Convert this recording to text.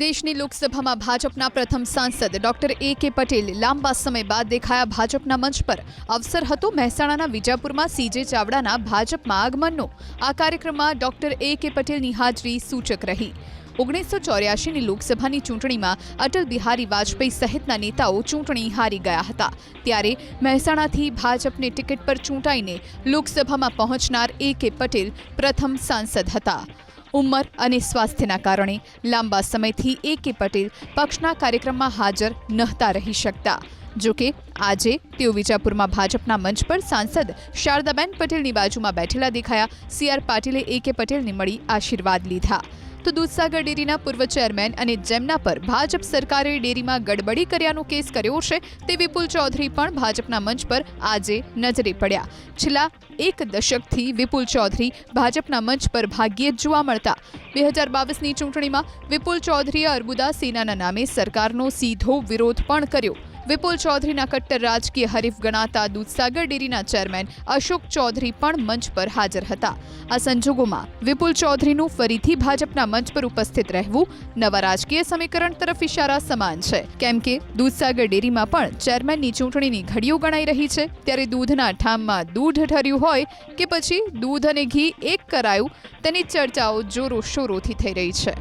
દેશની લોકસભામાં ભાજપના પ્રથમ સાંસદ ડોક્ટર એ કે પટેલ લાંબા સમય બાદ દેખાયા ભાજપના મંચ પર. અવસર હતો મહેસાણાના વિજાપુરમાં સીજે ચાવડાના ભાજપમાં આગમનનો. આ કાર્યક્રમમાં ડોક્ટર એ કે પટેલની હાજરી સૂચક રહી. ઓગણીસો ચોર્યાસીની લોકસભાની ચૂંટણીમાં અટલ બિહારી વાજપેયી સહિતના નેતાઓ ચૂંટણી હારી ગયા હતા. ત્યારે મહેસાણાથી ભાજપની ટિકિટ પર ચૂંટાઈને લોકસભામાં પહોંચનાર એ કે પટેલ પ્રથમ સાંસદ હતા. ઉંમર અને સ્વાસ્થ્યના કારણે લાંબા સમયથી એ કે પટેલ પક્ષના કાર્યક્રમમાં હાજર નહોતા રહી શકતા. જોકે આજે તેઓ વિજાપુરમાં ભાજપના મંચ પર સાંસદ શારદાબેન પટેલની બાજુમાં બેઠેલા દેખાયા. સી આર પાટીલે એ કે પટેલને મળી આશીર્વાદ લીધા. તો દૂધસાગર ડેરીના પૂર્વ ચેરમેન અને જેમના પર ભાજપ સરકારે ડેરીમાં ગડબડી કર્યાનો કેસ કર્યો છે, તે વિપુલ ચૌધરી પણ ભાજપના મંચ પર આજે નજરે પડ્યા. છેલ્લા એક દશકથી વિપુલ ચૌધરી ભાજપના મંચ પર ભાગ્યે જ જોવા મળતા. બે હજાર બાવીસની ચૂંટણીમાં વિપુલ ચૌધરીએ અર્બુદા સેનાના નામે સરકારનો સીધો વિરોધ પણ કર્યો. વિપુલ ચૌધરીના કટ્ટર રાજકીય હરીફ ગણાતા દૂધસાગર ડેરીના ચેરમેન અશોક ચૌધરી પણ મંચ પર હાજર હતા. આ સંજોગોમાં વિપુલ ચૌધરીનું ફરીથી ભાજપના મંચ પર ઉપસ્થિત રહેવું નવા રાજકીય સમીકરણ તરફ ઇશારા સમાન છે. કેમ કે દૂધસાગર ડેરીમાં પણ ચેરમેનની ચૂંટણીની ઘડીઓ ગણાઈ રહી છે. ત્યારે દૂધના ઠામમાં દૂધ ઠર્યું હોય કે પછી દૂધ અને ઘી એક કરાયું, તેની ચર્ચાઓ જોરો શોરોથી થઈ રહી છે.